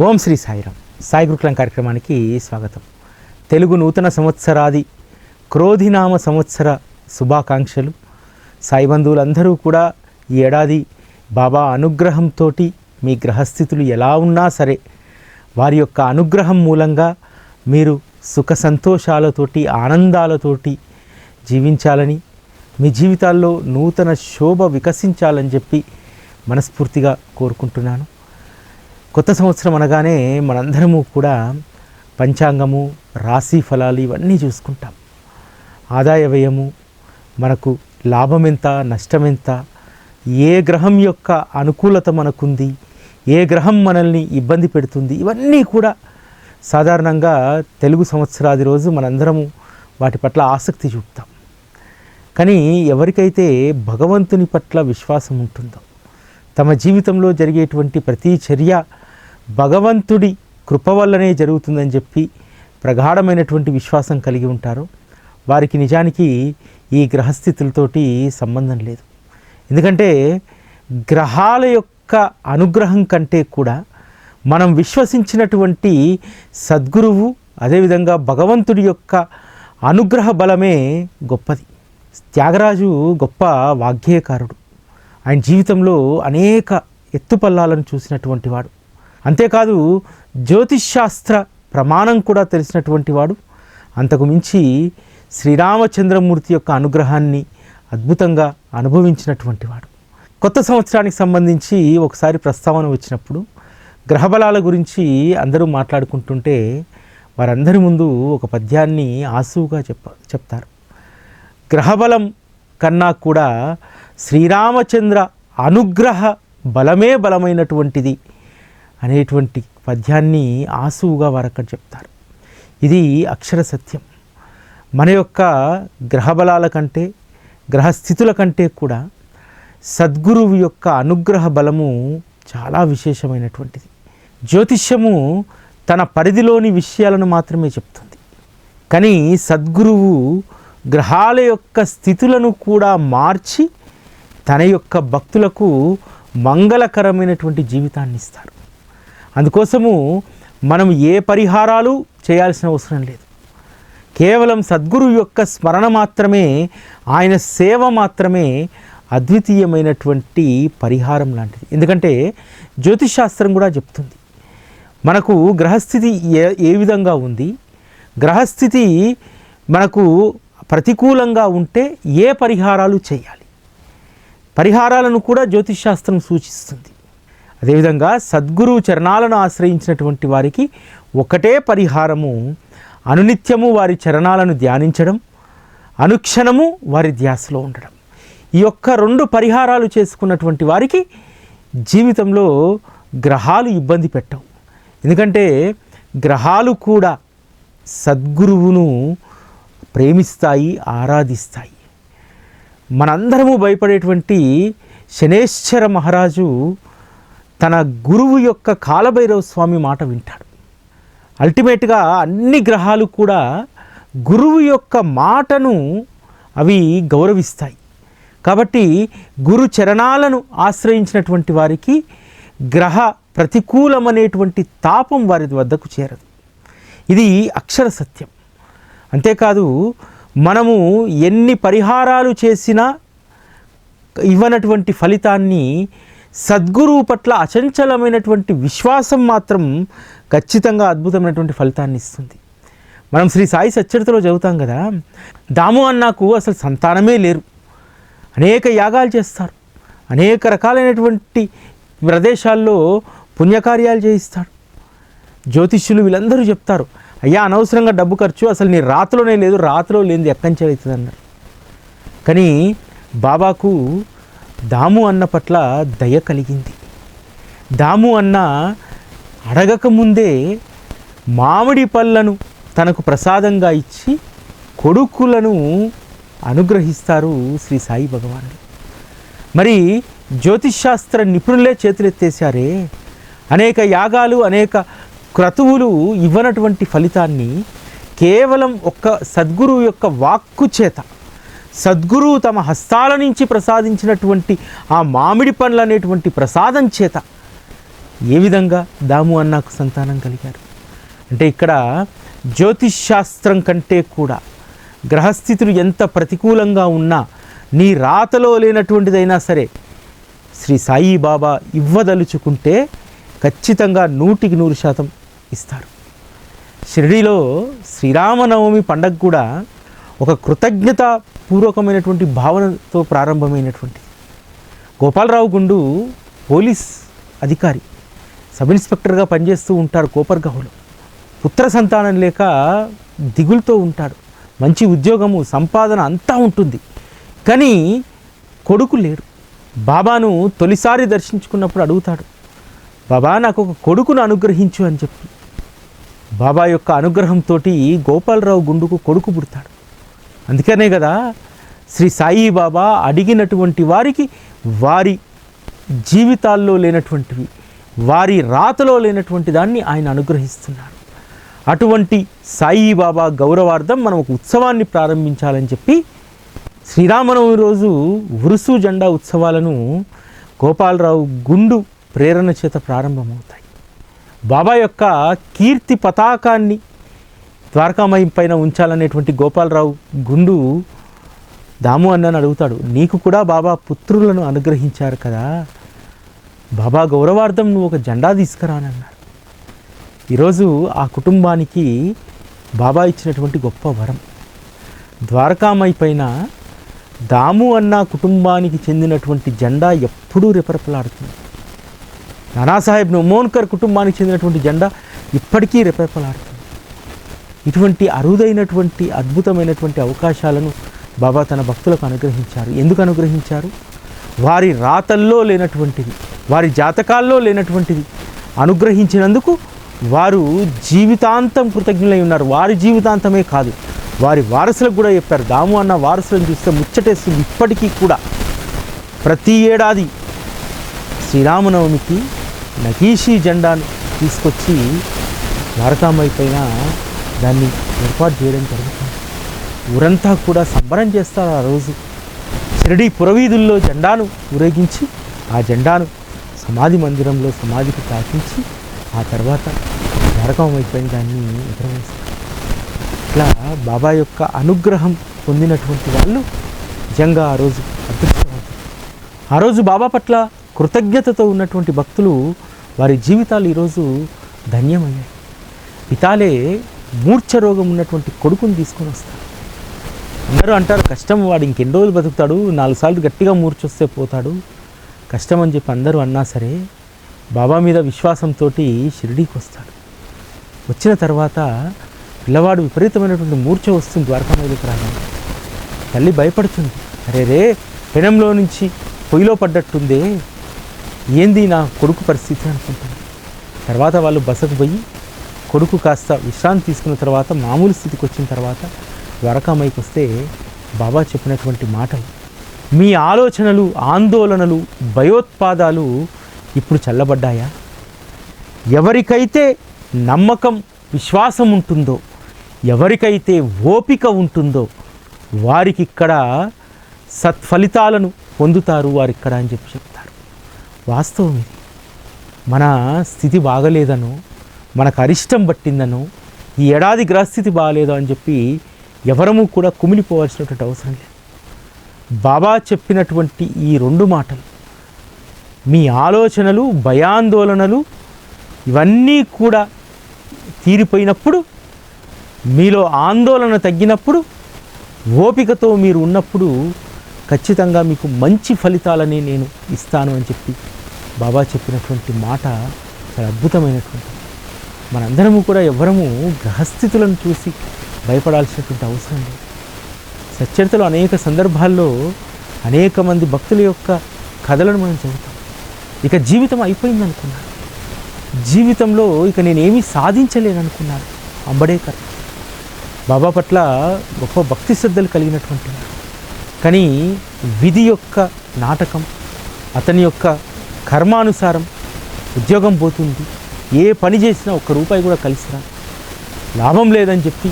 ఓం శ్రీ సాయిరామ్. సాయి గురుకులం కార్యక్రమానికి స్వాగతం. తెలుగు నూతన సంవత్సరాది క్రోధినామ సంవత్సర శుభాకాంక్షలు. సాయి బంధువులందరూ కూడా ఈ ఏడాది బాబా అనుగ్రహంతో మీ గ్రహస్థితులు ఎలా ఉన్నా సరే వారి యొక్క అనుగ్రహం మూలంగా మీరు సుఖ సంతోషాలతోటి ఆనందాలతోటి జీవించాలని మీ జీవితాల్లో నూతన శోభ వికసించాలని చెప్పి మనస్ఫూర్తిగా కోరుకుంటున్నాను. కొత్త సంవత్సరం అనగానే మనందరము కూడా పంచాంగము రాశి ఫలాలు ఇవన్నీ చూసుకుంటాం. ఆదాయ వ్యయము మనకు లాభం ఎంత నష్టం ఎంత ఏ గ్రహం యొక్క అనుకూలత మనకుంది ఏ గ్రహం మనల్ని ఇబ్బంది పెడుతుంది ఇవన్నీ కూడా సాధారణంగా తెలుగు సంవత్సరాది రోజు మనందరము వాటి పట్ల ఆసక్తి చూపుతాం. కానీ ఎవరికైతే భగవంతుని పట్ల విశ్వాసం ఉంటుందో తమ జీవితంలో జరిగేటువంటి ప్రతి చర్య భగవంతుడి కృప వల్లనే జరుగుతుందని చెప్పి ప్రగాఢమైనటువంటి విశ్వాసం కలిగి ఉంటారు. వారికి నిజానికి ఈ గ్రహస్థితులతోటి సంబంధం లేదు. ఎందుకంటే గ్రహాల యొక్క అనుగ్రహం కంటే కూడా మనం విశ్వసించినటువంటి సద్గురువు అదేవిధంగా భగవంతుడి యొక్క అనుగ్రహ బలమే గొప్పది. త్యాగరాజు గొప్ప వాగ్గేయకారుడు. ఆయన జీవితంలో అనేక ఎత్తుపల్లాలను చూసినటువంటి వాడు. అంతేకాదు జ్యోతిష్శాస్త్ర ప్రమాణం కూడా తెలిసినటువంటి వాడు. అంతకు మించి శ్రీరామచంద్రమూర్తి యొక్క అనుగ్రహాన్ని అద్భుతంగా అనుభవించినటువంటి వాడు. కొత్త సంవత్సరానికి సంబంధించి ఒకసారి ప్రస్తావన వచ్చినప్పుడు గ్రహబలాల గురించి అందరూ మాట్లాడుకుంటుంటే వారందరి ముందు ఒక పద్యాన్ని ఆసువుగా చెప్ప చెప్తారు. గ్రహబలం కన్నా కూడా శ్రీరామచంద్ర అనుగ్రహ బలమే బలమైనటువంటిది అనేటువంటి పద్యాన్ని ఆసువుగా వారక్కడ చెప్తారు. ఇది అక్షర సత్యం. మన యొక్క గ్రహబలాల కంటే గ్రహస్థితుల కంటే కూడా సద్గురువు యొక్క అనుగ్రహ బలము చాలా విశేషమైనటువంటిది. జ్యోతిష్యము తన పరిధిలోని విషయాలను మాత్రమే చెప్తుంది. కానీ సద్గురువు గ్రహాల యొక్క స్థితులను కూడా మార్చి తన యొక్క భక్తులకు మంగళకరమైనటువంటి జీవితాన్ని ఇస్తారు అందుకోసము మనం ఏ పరిహారాలు చేయాల్సిన అవసరం లేదు. కేవలం సద్గురు యొక్క స్మరణ మాత్రమే ఆయన సేవ మాత్రమే అద్వితీయమైనటువంటి పరిహారం లాంటిది. ఎందుకంటే జ్యోతిషాస్త్రం కూడా చెప్తుంది మనకు గ్రహస్థితి ఏ ఏ విధంగా ఉంది గ్రహస్థితి మనకు ప్రతికూలంగా ఉంటే ఏ పరిహారాలు చేయాలి? పరిహారాలను కూడా జ్యోతిషాస్త్రం సూచిస్తుంది. అదేవిధంగా సద్గురు చరణాలను ఆశ్రయించినటువంటి వారికి ఒకటే పరిహారము. అనునిత్యము వారి చరణాలను ధ్యానించడం అనుక్షణము వారి ధ్యాసలో ఉండడం. ఈ యొక్క రెండు పరిహారాలు చేసుకున్నటువంటి వారికి జీవితంలో గ్రహాలు ఇబ్బంది పెట్టవు. ఎందుకంటే గ్రహాలు కూడా సద్గురువును ప్రేమిస్తాయి ఆరాధిస్తాయి. మనందరము భయపడేటువంటి శనేశ్వర మహారాజు తన గురువు యొక్క కాలభైరవ స్వామి మాట వింటాడు. అల్టిమేట్గా అన్ని గ్రహాలు కూడా గురువు యొక్క మాటను అవి గౌరవిస్తాయి. కాబట్టి గురు చరణాలను ఆశ్రయించినటువంటి వారికి గ్రహ ప్రతికూలమనేటువంటి తాపం వారి వద్దకు చేరదు. ఇది అక్షర సత్యం. అంతేకాదు మనము ఎన్ని పరిహారాలు చేసినా ఇవ్వనటువంటి ఫలితాన్ని సద్గురువు పట్ల అచంచలమైనటువంటి విశ్వాసం మాత్రం ఖచ్చితంగా అద్భుతమైనటువంటి ఫలితాన్ని ఇస్తుంది. మనం శ్రీ సాయి సచ్చరితలో చదువుతాం కదా దాము అన్నాకు అసలు సంతానమే లేరు. అనేక యాగాలు చేస్తారు. అనేక రకాలైనటువంటి ప్రదేశాల్లో పుణ్యకార్యాలు చేయిస్తాడు. జ్యోతిష్యులు వీళ్ళందరూ చెప్తారు అయ్యా అనవసరంగా డబ్బు ఖర్చు అసలు నీ రాత్రిలోనే లేదు రాత్రిలో లేనిది ఎక్కడి నుంచి అవుతుంది అన్నారు కానీ బాబాకు దాము అన్న పట్ల దయ కలిగింది. దాము అన్న అడగకముందే మామిడి పళ్ళను తనకు ప్రసాదంగా ఇచ్చి కొడుకులను అనుగ్రహిస్తారు శ్రీ సాయి భగవానుడు. మరి జ్యోతిషాస్త్ర నిపుణులే చేతులెత్తేశారే. అనేక యాగాలు అనేక క్రతువులు ఇవ్వనటువంటి ఫలితాన్ని కేవలం ఒక్క సద్గురువు యొక్క వాక్కు చేత సద్గురువు తమ హస్తాల నుంచి ప్రసాదించినటువంటి ఆ మామిడి పండ్లు అనేటువంటి ప్రసాదం చేత ఏ విధంగా దాము అన్నకు సంతానం కలిగారు? అంటే ఇక్కడ జ్యోతిష్ శాస్త్రం కంటే కూడా గ్రహస్థితులు ఎంత ప్రతికూలంగా ఉన్నా నీ రాతలో లేనటువంటిదైనా సరే శ్రీ సాయిబాబా ఇవ్వదలుచుకుంటే ఖచ్చితంగా నూటికి నూరు శాతం ఇస్తారు. షిరిడీలో శ్రీరామనవమి పండగ కూడా ఒక కృతజ్ఞత పూర్వకమైనటువంటి భావనతో ప్రారంభమైనటువంటి గోపాలరావు గుండు పోలీస్ అధికారి సబ్ ఇన్స్పెక్టర్గా పనిచేస్తూ ఉంటారు కోపర్గాహులో పుత్ర సంతానం లేక దిగులుతో ఉంటాడు. మంచి ఉద్యోగము సంపాదన అంతా ఉంటుంది. కానీ కొడుకు లేడు. బాబాను తొలిసారి దర్శించుకున్నప్పుడు అడుగుతాడు బాబా నాకు ఒక కొడుకును అనుగ్రహించు అని చెప్పి. బాబా యొక్క అనుగ్రహంతో గోపాలరావు గుండుకు కొడుకు పుడతాడు. అందుకనే కదా శ్రీ సాయి బాబా అడిగినటువంటి వారికి వారి జీవితాల్లో లేనటువంటివి వారి రాతలో లేనటువంటి దాన్ని ఆయన అనుగ్రహిస్తున్నారు. అటువంటి సాయి బాబా గౌరవార్థం మనం ఒక ఉత్సవాన్ని ప్రారంభించాలని చెప్పి శ్రీరామనవమి రోజు ఉరుసు జెండా ఉత్సవాలను గోపాలరావు గుండు ప్రేరణ చేత ప్రారంభమవుతాయి. బాబా యొక్క కీర్తి పతాకాన్ని ద్వారకామయం పైన ఉంచాలనేటువంటి గోపాలరావు గుండు దాము అన్నని అడుగుతాడు. నీకు కూడా బాబా పుత్రులను అనుగ్రహించారు కదా. బాబా గౌరవార్థం నువ్వు ఒక జెండా తీసుకురానన్నాడు ఈరోజు ఆ కుటుంబానికి బాబా ఇచ్చినటువంటి గొప్ప వరం. ద్వారకామై పైన దాము అన్న కుటుంబానికి చెందినటువంటి జెండా ఎప్పుడూ రెపరెపలాడుతుంది. నానాసాహెబ్ నమోన్కర్ కుటుంబానికి చెందినటువంటి జెండా ఇప్పటికీ రెపరెపలాడుతుంది. ఇటువంటి అరుదైనటువంటి అద్భుతమైనటువంటి అవకాశాలను బాబా తన భక్తులకు అనుగ్రహించారు. ఎందుకు అనుగ్రహించారు? వారి రాతల్లో లేనటువంటిది వారి జాతకాల్లో లేనటువంటిది అనుగ్రహించినందుకు వారు జీవితాంతం కృతజ్ఞులై ఉన్నారు. వారి జీవితాంతమే కాదు వారి వారసులకు కూడా చెప్పారు. దాము అన్న వారసులను చూస్తే ముచ్చటేస్తుంది. ఇప్పటికీ కూడా ప్రతి ఏడాది శ్రీరామనవమికి నగీషి జెండాను తీసుకొచ్చి ద్వారకామాయి పైన దాన్ని ఏర్పాటు చేయడం జరుగుతుంది. ఊరంతా కూడా సంబరం చేస్తారు ఆ రోజు. షిరిడి పురవీధుల్లో జెండాను ఊరేగించి ఆ జెండాను సమాధి మందిరంలో సమాధికి తాకించి ఆ తర్వాత నరకం అయిపోయిన దాన్ని ఎగరవేస్తారు. ఇట్లా బాబా యొక్క అనుగ్రహం పొందినటువంటి వాళ్ళు నిజంగా ఆ రోజు అదృష్టవంతులు. ఆ రోజు బాబా పట్ల కృతజ్ఞతతో ఉన్నటువంటి భక్తులు వారి జీవితాలు ఈరోజు ధన్యమయ్యాయి. పితాలే మూర్ఛ రోగం ఉన్నటువంటి కొడుకుని తీసుకొని వస్తాడు. అందరూ అంటారు కష్టం వాడు ఇంకెన్ని రోజులు బతుకుతాడు? నాలుగు సార్లు గట్టిగా మూర్చొస్తే పోతాడు. కష్టం అని చెప్పి అందరూ అన్నా సరే బాబా మీద విశ్వాసంతో షిరిడీకి వస్తాడు. వచ్చిన తర్వాత పిల్లవాడు విపరీతమైనటువంటి మూర్ఛ వస్తుంది ద్వారకా రాగానే. తల్లి భయపడుతుంది అరే రే పెనంలో నుంచి పొయ్యిలో పడ్డట్టుందే ఏంది నా కొడుకు పరిస్థితి? అనుకుంటాను తర్వాత వాళ్ళు బసకు పోయి కొడుకు కాస్త విశ్రాంతి తీసుకున్న తర్వాత మామూలు స్థితికి వచ్చిన తర్వాత ద్వారకామాయికి వస్తే బాబా చెప్పినటువంటి మాటలు మీ ఆలోచనలు ఆందోళనలు భయోత్పాదాలు ఇప్పుడు చల్లబడ్డాయా? ఎవరికైతే నమ్మకం విశ్వాసం ఉంటుందో ఎవరికైతే ఓపిక ఉంటుందో వారికి ఇక్కడ సత్ఫలితాలను పొందుతారు వారు ఇక్కడ అని చెప్పి చెప్తారు. వాస్తవం ఇది. మన స్థితి బాగలేదనో మనకు అరిష్టం పట్టిందను ఈ ఏడాది గ్రహస్థితి బాగాలేదు అని చెప్పి ఎవరము కూడా కుమిలిపోవాల్సినటువంటి అవసరం లేదు. బాబా చెప్పినటువంటి ఈ రెండు మాటలు మీ ఆలోచనలు భయాందోళనలు ఇవన్నీ కూడా తీరిపోయినప్పుడు మీలో ఆందోళన తగ్గినప్పుడు ఓపికతో మీరు ఉన్నప్పుడు ఖచ్చితంగా మీకు మంచి ఫలితాలని నేను ఇస్తాను అని చెప్పి బాబా చెప్పినటువంటి మాట చాలా అద్భుతమైనటువంటి మనందరము కూడా ఎవరము గ్రహస్థితులను చూసి భయపడాల్సినటువంటి అవసరం లేదు. సచ్చరితలో అనేక సందర్భాల్లో అనేక మంది భక్తుల యొక్క కథలను మనం చదువుతాం. ఇక జీవితం అయిపోయింది అనుకున్నాను జీవితంలో ఇక నేనేమీ సాధించలేను అనుకున్నాను అంబడేకర్. బాబా పట్ల గొప్ప భక్తి శ్రద్ధలు కలిగినటువంటి కానీ విధి యొక్క నాటకం అతని యొక్క కర్మానుసారం ఉద్యోగం పోతుంది. ఏ పని చేసినా ఒక్క రూపాయి కూడా కలిసిరా. లాభం లేదని చెప్పి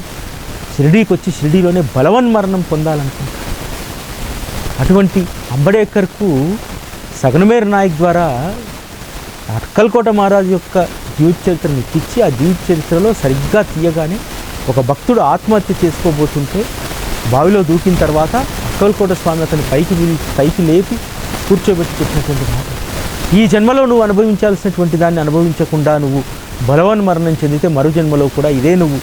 షిరిడీకి వచ్చి షిరిడీలోనే బలవన్మరణం పొందాలనుకుంటాడు అటువంటి అంబడేకర్కు సగనమేర్ నాయక్ ద్వారా అక్కల్కోట మహారాజు యొక్క జీవిత చరిత్రని ఇచ్చి ఆ జీవిత చరిత్రలో సరిగ్గా తీయగానే ఒక భక్తుడు ఆత్మహత్య చేసుకోబోతుంటే బావిలో దూకిన తర్వాత అక్కల్కోట స్వామి అతని పైకి పైకి లేపి కూర్చోబెట్టి చెప్పినటువంటి మాట. ఈ జన్మలో నువ్వు అనుభవించాల్సినటువంటి దాన్ని అనుభవించకుండా నువ్వు బలవన్ మరణం చెందితే మరు జన్మలో కూడా ఇదే నువ్వు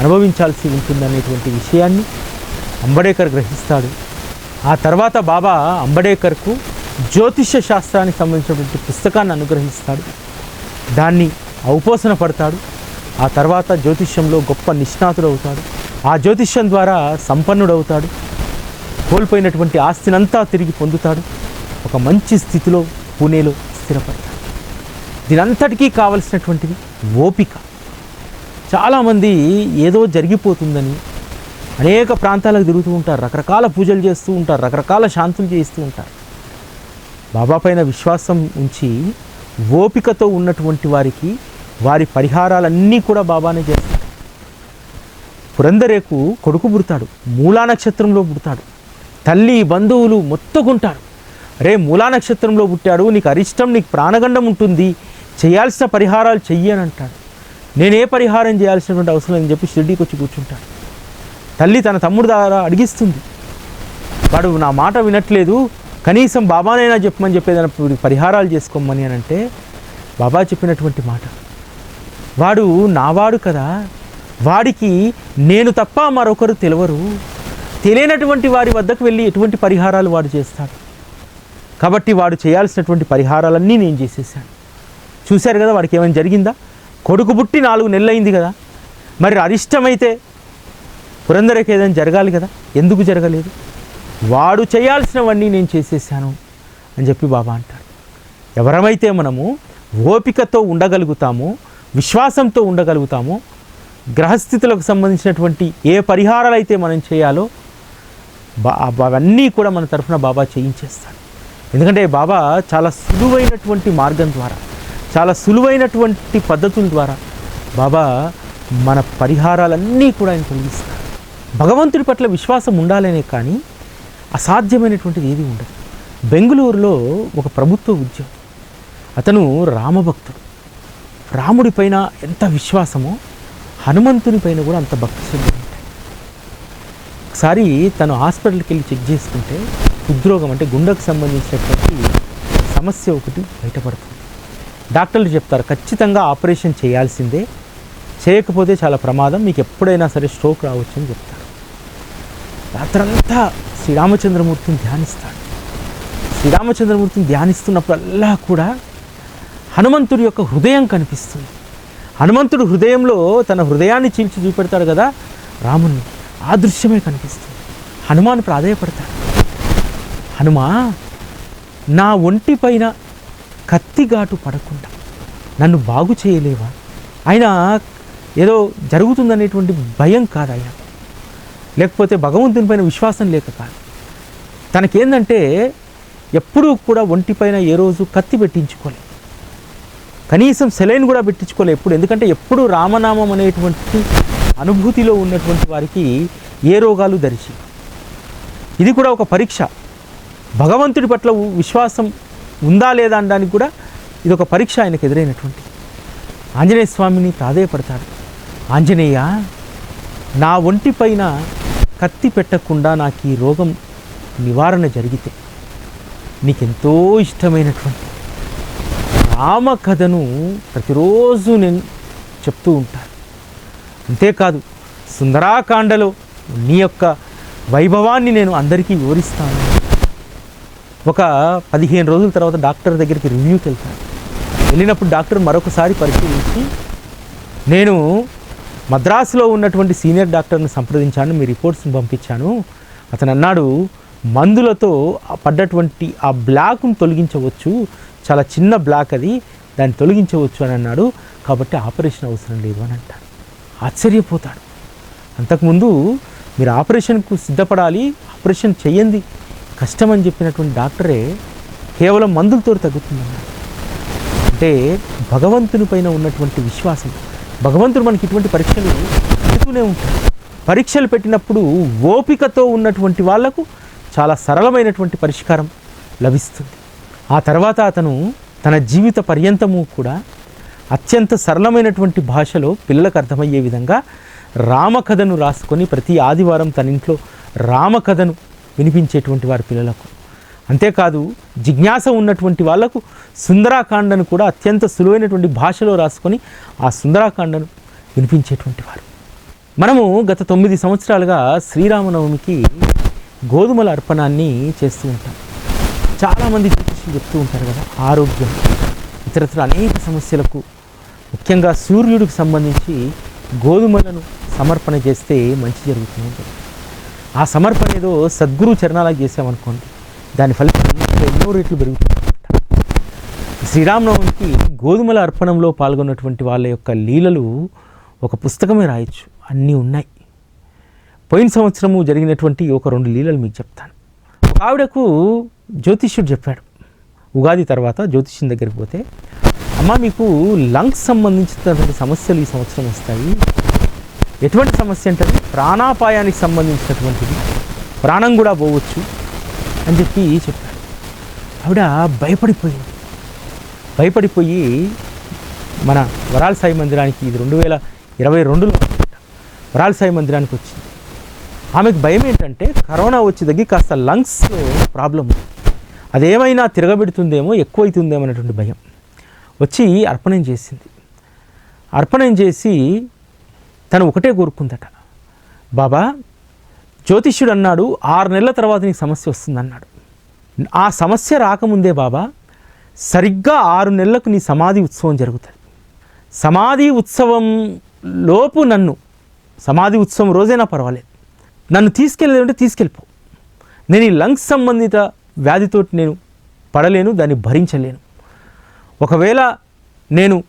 అనుభవించాల్సి ఉంటుందనేటువంటి విషయాన్ని అంబడేకర్ గ్రహిస్తాడు. ఆ తర్వాత బాబా అంబడేకర్కు జ్యోతిష్య శాస్త్రానికి సంబంధించినటువంటి పుస్తకాన్ని అనుగ్రహిస్తాడు. దాన్ని ఔపోసన పడతాడు. ఆ తర్వాత జ్యోతిష్యంలో గొప్ప నిష్ణాతుడు అవుతాడు. ఆ జ్యోతిష్యం ద్వారా సంపన్నుడవుతాడు. కోల్పోయినటువంటి ఆస్తినంతా తిరిగి పొందుతాడు. ఒక మంచి స్థితిలో పూణేలో స్థిరపడతాడు దీనంతటికీ కావలసినటువంటిది ఓపిక. చాలామంది ఏదో జరిగిపోతుందని అనేక ప్రాంతాలకు తిరుగుతూ ఉంటారు. రకరకాల పూజలు చేస్తూ ఉంటారు. రకరకాల శాంతులు చేస్తూ ఉంటారు. బాబా పైన విశ్వాసం ఉంచి ఓపికతో ఉన్నటువంటి వారికి వారి పరిహారాలన్నీ కూడా బాబానే చేస్తారు. పురందరేకు కొడుకు పుడతాడు. మూలా నక్షత్రంలో పుడతాడు. తల్లి బంధువులు మొత్తుకుంటారు రే మూలా నక్షత్రంలో పుట్టాడు నీకు అరిష్టం నీకు ప్రాణగండం ఉంటుంది చేయాల్సిన పరిహారాలు చెయ్యి అని అంటాడు. నేనే పరిహారం చేయాల్సినటువంటి అవసరం అని చెప్పి షిర్డీకి వచ్చి కూర్చుంటాడు. తల్లి తన తమ్ముడు ద్వారా అడిగిస్తుంది. వాడు నా మాట వినట్లేదు కనీసం బాబానైనా చెప్పమని చెప్పేదాన్ని పరిహారాలు చేసుకోమని అని అంటే బాబా చెప్పినటువంటి మాట. వాడు నావాడు కదా వాడికి నేను తప్ప మరొకరు తెలియరు తెలియనటువంటి వారి వద్దకు వెళ్ళి ఎటువంటి పరిహారాలు వాడు చేస్తాడు? కాబట్టి వాడు చేయాల్సినటువంటి పరిహారాలన్నీ నేను చేసేసాను చూశారు కదా వాడికి ఏమైనా జరిగిందా? కొడుకు పుట్టి నాలుగు నెలలైంది కదా. మరి అరిష్టమైతే పురందరికి ఏదైనా జరగాలి కదా? ఎందుకు జరగలేదు? వాడు చేయాల్సినవన్నీ నేను చేసేసాను అని చెప్పి బాబా అంటాడు. ఎవరమైతే మనము ఓపికతో ఉండగలుగుతామో విశ్వాసంతో ఉండగలుగుతామో గ్రహస్థితులకు సంబంధించినటువంటి ఏ పరిహారాలు అయితే మనం చేయాలో బా అవన్నీ కూడా మన తరఫున బాబా చేయించేస్తాడు. ఎందుకంటే బాబా చాలా సులువైనటువంటి మార్గం ద్వారా చాలా సులువైనటువంటి పద్ధతుల ద్వారా బాబా మన పరిహారాలన్నీ కూడా ఆయన తొలగిస్తారు భగవంతుడి పట్ల విశ్వాసం ఉండాలనే కానీ అసాధ్యమైనటువంటిది ఏది ఉండదు. బెంగళూరులో ఒక ప్రభుత్వ ఉద్యోగం అతను రామభక్తుడు. రాముడి పైన ఎంత విశ్వాసమో హనుమంతుని పైన కూడా అంత భక్తి శ్రద్ధలు ఉంటాయి. ఒకసారి తను హాస్పిటల్కి వెళ్ళి చెక్ చేసుకుంటే హృద్రోగం అంటే గుండెకు సంబంధించినటువంటి సమస్య ఒకటి బయటపడుతుంది. డాక్టర్లు చెప్తారు ఖచ్చితంగా ఆపరేషన్ చేయాల్సిందే. చేయకపోతే చాలా ప్రమాదం మీకు ఎప్పుడైనా సరే స్ట్రోక్ రావచ్చు అని చెప్తారు. రాత్రంతా శ్రీరామచంద్రమూర్తిని ధ్యానిస్తాడు శ్రీరామచంద్రమూర్తిని ధ్యానిస్తున్నప్పుడల్లా కూడా హనుమంతుడి యొక్క హృదయం కనిపిస్తుంది. హనుమంతుడు హృదయంలో తన హృదయాన్ని చీల్చి చూపెడతాడు కదా రాముణ్ణి. ఆ దృశ్యమే కనిపిస్తుంది. హనుమాన్ ప్రాధాయపడతాడు. హనుమా నా ఒంటి పైన కత్తిగాటు పడకుండా నన్ను బాగు చేయలేవా? ఆయన ఏదో జరుగుతుందనేటువంటి భయం కాదు ఆయన లేకపోతే భగవంతుని పైన విశ్వాసం లేక కాదు. తనకేందంటే ఎప్పుడూ కూడా ఒంటిపైన ఏ రోజు కత్తి పెట్టించుకోలేదు. కనీసం సెలైన్ కూడా పెట్టించుకోలేదు ఎప్పుడు. ఎందుకంటే ఎప్పుడు రామనామం అనేటువంటి అనుభూతిలో ఉన్నటువంటి వారికి ఏ రోగాలు దరిచి ఇది కూడా ఒక పరీక్ష. భగవంతుడి పట్ల విశ్వాసం ఉందా లేదా అనడానికి కూడా ఇది ఒక పరీక్ష ఆయనకు ఎదురైనటువంటి. ఆంజనేయ స్వామిని ప్రాధేయపడతాడు. ఆంజనేయ నా ఒంటిపైన కత్తి పెట్టకుండా నాకు ఈ రోగం నివారణ జరిగితే నీకెంతో ఇష్టమైనటువంటి రామ కథను ప్రతిరోజు నేను చెప్తూ ఉంటాను. అంతేకాదు సుందరాకాండలో నీ యొక్క వైభవాన్ని నేను అందరికీ వివరిస్తాను. ఒక పదిహేను రోజుల తర్వాత డాక్టర్ దగ్గరికి రివ్యూకి వెళ్తాను వెళ్ళినప్పుడు డాక్టర్ మరొకసారి పరిశీలించి నేను మద్రాసులో ఉన్నటువంటి సీనియర్ డాక్టర్ని సంప్రదించాను మీ రిపోర్ట్స్ని పంపించాను. అతను అన్నాడు మందులతో పడ్డటువంటి ఆ బ్లాక్ను తొలగించవచ్చు. చాలా చిన్న బ్లాక్ అది దాన్ని తొలగించవచ్చు అని అన్నాడు. కాబట్టి ఆపరేషన్ అవసరం లేదు అని అంటాడు. ఆశ్చర్యపోతాడు. అంతకుముందు మీరు ఆపరేషన్కు సిద్ధపడాలి ఆపరేషన్ చేయండి. కష్టం అని చెప్పినటువంటి డాక్టరే కేవలం మందులతో తగ్గుతుందన్నారు. అంటే భగవంతుని పైన ఉన్నటువంటి విశ్వాసం భగవంతుడు మనకి ఇటువంటి పరీక్షలు పెడుతూనే ఉంటాడు. పరీక్షలు పెట్టినప్పుడు ఓపికతో ఉన్నటువంటి వాళ్ళకు చాలా సరళమైనటువంటి పరిష్కారం లభిస్తుంది. ఆ తర్వాత అతను తన జీవిత పర్యంతము కూడా అత్యంత సరళమైనటువంటి భాషలో పిల్లలకు అర్థమయ్యే విధంగా రామకథను రాసుకొని ప్రతి ఆదివారం తన ఇంట్లో రామకథను వినిపించేటువంటి వారి పిల్లలకు. అంతేకాదు జిజ్ఞాస ఉన్నటువంటి వాళ్ళకు సుందరాకాండను కూడా అత్యంత సులువైనటువంటి భాషలో రాసుకొని ఆ సుందరాకాండను వినిపించేటువంటి వారు. మనము గత తొమ్మిది సంవత్సరాలుగా శ్రీరామనవమికి గోధుమల అర్పణాన్ని చేస్తూ ఉంటాం. చాలామంది జ్యోతిష్యులు చెప్తూ ఉంటారు కదా ఆరోగ్యం ఇతరత్ర అనేక సమస్యలకు ముఖ్యంగా సూర్యుడికి సంబంధించి గోధుమలను సమర్పణ చేస్తే మంచి జరుగుతుంది. ఆ సమర్పణ ఏదో సద్గురు చరణాలకు చేసామనుకోండి దాని ఫలితం ఎన్నో రేట్లు పెరుగుతుంది శ్రీరామనవమికి గోధుమల అర్పణంలో పాల్గొన్నటువంటి వాళ్ళ యొక్క లీలలు ఒక పుస్తకమే రాయొచ్చు. అన్నీ ఉన్నాయి. పోయిన సంవత్సరము జరిగినటువంటి ఒక రెండు లీలలు మీకు చెప్తాను. ఒక ఆవిడకు జ్యోతిష్యుడు చెప్పాడు. ఉగాది తర్వాత జ్యోతిష్యం దగ్గరికి పోతే అమ్మ మీకు లంగ్స్ సంబంధించినటువంటి సమస్యలు ఈ సంవత్సరం వస్తాయి. ఎటువంటి సమస్య అంటే ప్రాణాపాయానికి సంబంధించినటువంటిది. ప్రాణం కూడా పోవచ్చు అని చెప్పి చెప్పాడు. ఆవిడ భయపడిపోయింది. భయపడిపోయి మన వరాల సాయి మందిరానికి ఇది రెండు వేల ఇరవై రెండులో వరాల సాయి మందిరానికి వచ్చింది. ఆమెకు భయం ఏంటంటే కరోనా వచ్చి తగ్గి కాస్త లంగ్స్లో ప్రాబ్లం అదేమైనా తిరగబెడుతుందేమో ఎక్కువైతుందేమో అనేటువంటి భయం. వచ్చి అర్పణం చేసింది. అర్పణం చేసి తను ఒకటే కోరుకుందట. బాబా జ్యోతిష్యుడు అన్నాడు ఆరు నెలల తర్వాత నీకు సమస్య వస్తుందన్నాడు. ఆ సమస్య రాకముందే బాబా సరిగ్గా ఆరు నెలలకు నీ సమాధి ఉత్సవం జరుగుతుంది. సమాధి ఉత్సవం లోపు నన్ను సమాధి ఉత్సవం రోజైనా పర్వాలేదు. నన్ను తీసుకెళ్ళేదంటే తీసుకెళ్ళిపో. నేను ఈ లంగ్స్ సంబంధిత వ్యాధితోటి నేను పడలేను దాన్ని భరించలేను. ఒకవేళ నేను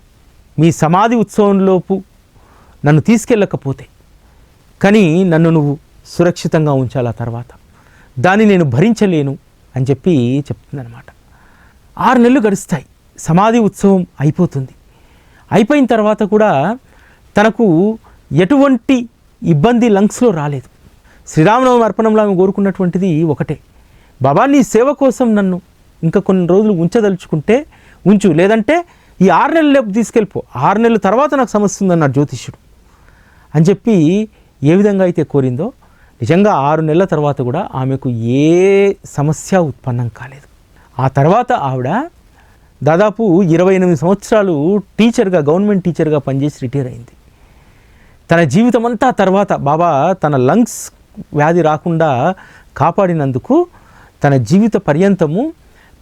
మీ సమాధి ఉత్సవంలోపు నన్ను తీసుకెళ్ళకపోతే. కానీ నన్ను నువ్వు సురక్షితంగా ఉంచాలి ఆ తర్వాత? దాన్ని నేను భరించలేను అని చెప్పి చెప్తుందనమాట ఆరు నెలలు గడుస్తాయి. సమాధి ఉత్సవం అయిపోతుంది. అయిపోయిన తర్వాత కూడా తనకు ఎటువంటి ఇబ్బంది లంగ్స్లో రాలేదు. శ్రీరామనవమి అర్పణంలో ఆమె కోరుకున్నటువంటిది ఒకటే. బాబా నీ సేవ కోసం నన్ను ఇంకా కొన్ని రోజులు ఉంచదలుచుకుంటే ఉంచు. లేదంటే ఈ ఆరు నెలలు లేపు తీసుకెళ్ళిపో. ఆరు నెలల తర్వాత నాకు సమస్య ఉందన్నాడు జ్యోతిష్యుడు. అని చెప్పి ఏ విధంగా అయితే కోరిందో నిజంగా ఆరు నెలల తర్వాత కూడా ఆమెకు ఏ సమస్య ఉత్పన్నం కాలేదు. ఆ తర్వాత ఆవిడ దాదాపు ఇరవై ఎనిమిది సంవత్సరాలు టీచర్గా గవర్నమెంట్ టీచర్గా పనిచేసి రిటైర్ అయింది. తన జీవితం అంతా తర్వాత బాబా తన లంగ్స్ వ్యాధి రాకుండా కాపాడినందుకు తన జీవిత పర్యంతము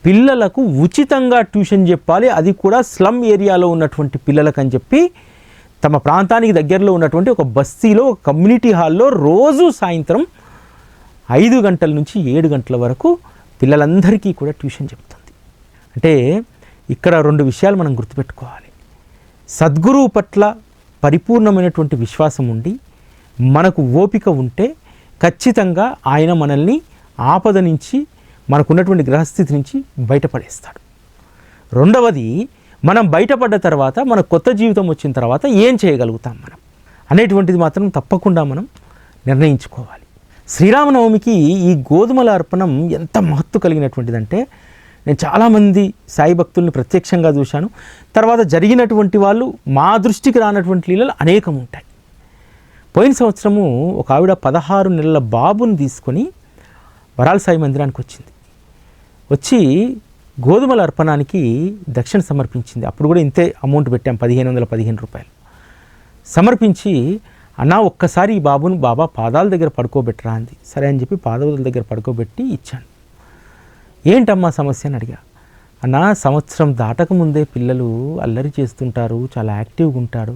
పిల్లలకు ఉచితంగా ట్యూషన్ చెప్పాలి. అది కూడా స్లమ్ ఏరియాలో ఉన్నటువంటి పిల్లలకు అని చెప్పి తమ ప్రాంతానికి దగ్గరలో ఉన్నటువంటి ఒక బస్తీలో ఒక కమ్యూనిటీ హాల్లో రోజు సాయంత్రం ఐదు గంటల నుంచి ఏడు గంటల వరకు పిల్లలందరికీ కూడా ట్యూషన్ చెప్తుంది. అంటే ఇక్కడ రెండు విషయాలు మనం గుర్తుపెట్టుకోవాలి. సద్గురువు పట్ల పరిపూర్ణమైనటువంటి విశ్వాసం ఉండి మనకు ఓపిక ఉంటే ఖచ్చితంగా ఆయన మనల్ని ఆపద నుంచి మనకున్నటువంటి గ్రహస్థితి నుంచి బయటపడేస్తాడు. రెండవది మనం బయటపడ్డ తర్వాత మన కొత్త జీవితం వచ్చిన తర్వాత ఏం చేయగలుగుతాం మనం? అనేటువంటిది మాత్రం తప్పకుండా మనం నిర్ణయించుకోవాలి. శ్రీరామనవమికి ఈ గోధుమల అర్పణం ఎంత మహత్తు కలిగినటువంటిదంటే నేను చాలామంది సాయి భక్తుల్ని ప్రత్యక్షంగా చూశాను. తర్వాత జరిగినటువంటి వాళ్ళు మా దృష్టికి రానటువంటి లీలలు అనేకం ఉంటాయి పోయిన సంవత్సరము ఒక ఆవిడ పదహారు నెలల బాబుని తీసుకొని వరాల సాయి మందిరానికి వచ్చింది. వచ్చి గోధుమల అర్పణానికి దక్షిణ సమర్పించింది. అప్పుడు కూడా ఇంతే అమౌంట్ పెట్టాం పదిహేను వందల పదిహేను రూపాయలు. సమర్పించి అన్నా ఒక్కసారి ఈ బాబును బాబా పాదాల దగ్గర పడుకోబెట్టరా అంది. సరే అని చెప్పి పాదాల దగ్గర పడుకోబెట్టి ఇచ్చాను. ఏంటమ్మా సమస్య అని అడిగా. అన్నా సంవత్సరం దాటకముందే పిల్లలు అల్లరి చేస్తుంటారు చాలా యాక్టివ్గా ఉంటాడు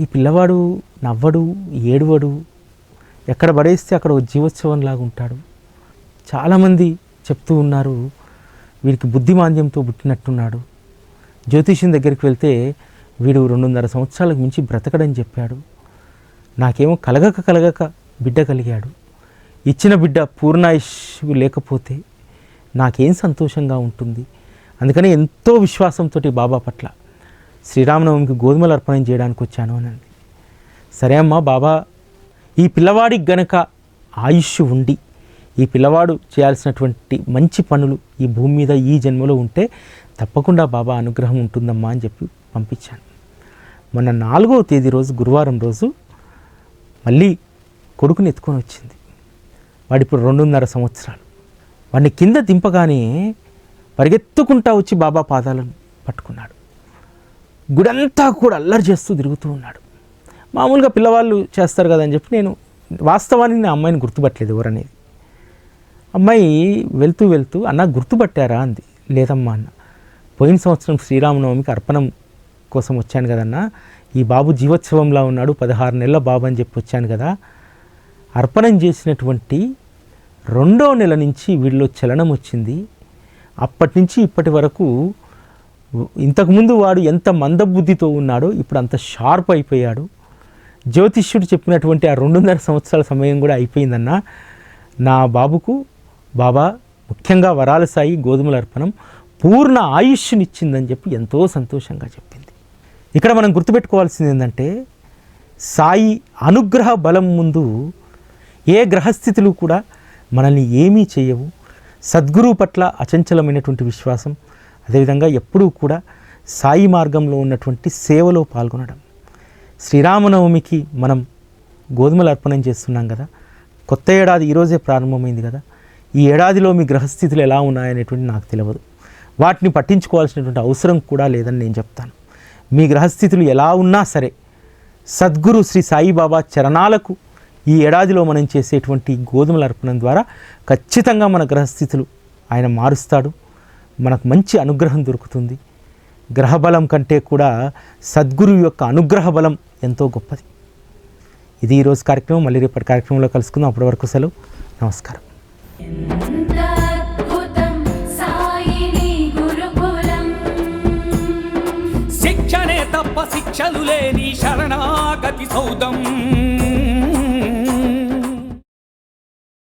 ఈ పిల్లవాడు నవ్వడు ఏడవడు. ఎక్కడ పడేస్తే అక్కడ ఒక జీవోత్సవంలాగా ఉంటాడు. చాలామంది చెప్తూ ఉన్నారు వీడికి బుద్ధిమాంద్యంతో పుట్టినట్టున్నాడు. జ్యోతిష్యం దగ్గరికి వెళ్తే వీడు రెండున్నర సంవత్సరాలకు మించి బ్రతకడని చెప్పాడు. నాకేమో కలగక కలగక బిడ్డ కలిగాడు. ఇచ్చిన బిడ్డ పూర్ణాయుష్ లేకపోతే నాకేం సంతోషంగా ఉంటుంది? అందుకని ఎంతో విశ్వాసంతో బాబా పట్ల శ్రీరామనవమికి గోధుమలు అర్పణం చేయడానికి వచ్చాను అనండి సరే అమ్మా బాబా ఈ పిల్లవాడికి గనక ఆయుష్ ఉండి ఈ పిల్లవాడు చేయాల్సినటువంటి మంచి పనులు ఈ భూమి మీద ఈ జన్మలో ఉంటే తప్పకుండా బాబా అనుగ్రహం ఉంటుందమ్మా అని చెప్పి పంపించాను. మొన్న నాలుగవ తేదీ రోజు గురువారం రోజు మళ్ళీ కొడుకుని ఎత్తుకొని వచ్చింది. వాడి ఇప్పుడు రెండున్నర సంవత్సరాలు. వాడిని కింద దింపగానే పరిగెత్తుకుంటా వచ్చి బాబా పాదాలను పట్టుకున్నాడు. గుడంతా కూడా అల్లరి చేస్తూ తిరుగుతూ ఉన్నాడు. మామూలుగా పిల్లవాళ్ళు చేస్తారు కదని చెప్పి నేను వాస్తవానికి నా అమ్మాయిని గుర్తుపట్టలేదు ఎవరనేది. అమ్మాయి వెళ్తూ వెళ్తూ అన్న గుర్తుపట్టారా? అంది. లేదమ్మా అన్న. పోయిన సంవత్సరం శ్రీరామనవమికి అర్పణం కోసం వచ్చాను కదన్నా. ఈ బాబు జీవోత్సవంలా ఉన్నాడు పదహారు నెలల బాబు అని చెప్పి వచ్చాను కదా. అర్పణం చేసినటువంటి రెండో నెల నుంచి వీడిలో చలనం వచ్చింది. అప్పటి నుంచి ఇప్పటి వరకు ఇంతకుముందు వాడు ఎంత మందబుద్ధితో ఉన్నాడో ఇప్పుడు అంత షార్ప్ అయిపోయాడు. జ్యోతిష్యుడు చెప్పినటువంటి ఆ రెండున్నర సంవత్సరాల సమయం కూడా అయిపోయిందన్న. నా బాబుకు బాబా ముఖ్యంగా వరాల సాయి గోధుమల అర్పణం పూర్ణ ఆయుష్నిచ్చిందని చెప్పి ఎంతో సంతోషంగా చెప్పింది. ఇక్కడ మనం గుర్తుపెట్టుకోవాల్సింది ఏంటంటే సాయి అనుగ్రహ బలం ముందు ఏ గ్రహస్థితులు కూడా మనల్ని ఏమీ చేయవు. సద్గురువు పట్ల అచంచలమైనటువంటి విశ్వాసం అదేవిధంగా ఎప్పుడూ కూడా సాయి మార్గంలో ఉన్నటువంటి సేవలో పాల్గొనడం. శ్రీరామనవమికి మనం గోధుమలు అర్పణం చేస్తున్నాం కదా కొత్త ఏడాది ఈరోజే ప్రారంభమైంది కదా ఈ ఏడాదిలో మీ గ్రహస్థితులు ఎలా ఉన్నాయనేటువంటి నాకు తెలియదు వాటిని పట్టించుకోవాల్సినటువంటి అవసరం కూడా లేదని నేను చెప్తాను. మీ గ్రహస్థితులు ఎలా ఉన్నా సరే సద్గురు శ్రీ సాయిబాబా చరణాలకు ఈ ఏడాదిలో మనం చేసేటువంటి గోధుమల అర్పణం ద్వారా ఖచ్చితంగా మన గ్రహస్థితులు ఆయన మారుస్తాడు. మనకు మంచి అనుగ్రహం దొరుకుతుంది. గ్రహబలం కంటే కూడా సద్గురు యొక్క అనుగ్రహ బలం ఎంతో గొప్పది. ఇది ఈరోజు కార్యక్రమం. మళ్ళీ రేపటి కార్యక్రమంలో కలుసుకుందాం. అప్పటి వరకు సెలవు. నమస్కారం. అద్భుతం శిక్షణే తప్ప శిక్షలు లేని శరణాగతి సౌదం.